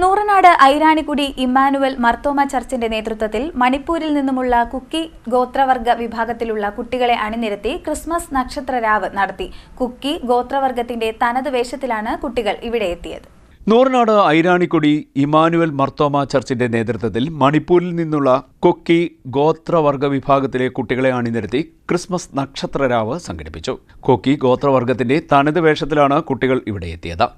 Nooranad Airanikkudi Emmanuel Marthoma ചർച്ചിന്റെ നേതൃത്വത്തിൽ മണിപ്പൂരിൽ നിന്നുമുള്ള കുക്കി ഗോത്രവർഗ വിഭാഗത്തിലുള്ള കുട്ടികളെ അണിനിരത്തി ക്രിസ്മസ് നക്ഷത്ര രാവ് നടത്തി. കുക്കി ഗോത്രവർഗത്തിന്റെ തനത് വേഷത്തിലാണ് കുട്ടികൾ ഇവിടെ എത്തിയത്. നൂറിനാട് ഐരാണിക്കുടി ഇമാനുവൽ മർത്തോമ ചർച്ചിന്റെ നേതൃത്വത്തിൽ മണിപ്പൂരിൽ നിന്നുള്ള കൊക്കി ഗോത്രവർഗ വിഭാഗത്തിലെ കുട്ടികളെ അണിനിരത്തി ക്രിസ്മസ് നക്ഷത്രരാവ് സംഘടിപ്പിച്ചു. കൊക്കി ഗോത്രവർഗത്തിന്റെ തനത് വേഷത്തിലാണ് കുട്ടികൾ ഇവിടെ എത്തിയത്.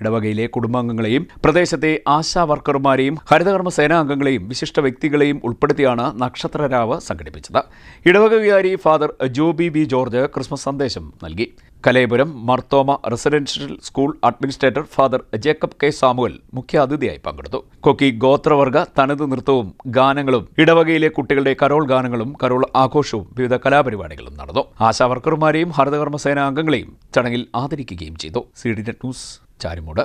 ഇടവകയിലെ കുടുംബാംഗങ്ങളെയും പ്രദേശത്തെ ആശാ വർക്കർമാരെയും ഹരിതകർമ്മ സേനാ അംഗങ്ങളെയും വിശിഷ്ട വ്യക്തികളെയും ഉൾപ്പെടുത്തിയാണ് നക്ഷത്രരാവ് സംഘടിപ്പിച്ചത്. ഇടവക വികാരി father Joby B George Christmas സന്ദേശം നൽകി. Kalayapuram Marthoma residential school administrator father Jacob K Samuel മുഖ്യാതിഥിയായി പങ്കെടുത്തു. കൊക്കി ഗോത്രവർഗ തനത് നൃത്തവും ഗാനങ്ങളും ഇടവകയിലെ കുട്ടികളുടെ കരോൾ ഗാനങ്ങളും കരോൾ ആഘോഷവും വിവിധ കലാപരിപാടികളും നടന്നു. ആശാവർക്കർമാരെയും ഹരിതകർമ്മ സേനാ അംഗങ്ങളെയും ചടങ്ങിൽ ആദരിക്കുകയും ചെയ്തു. C D news Charimoodu.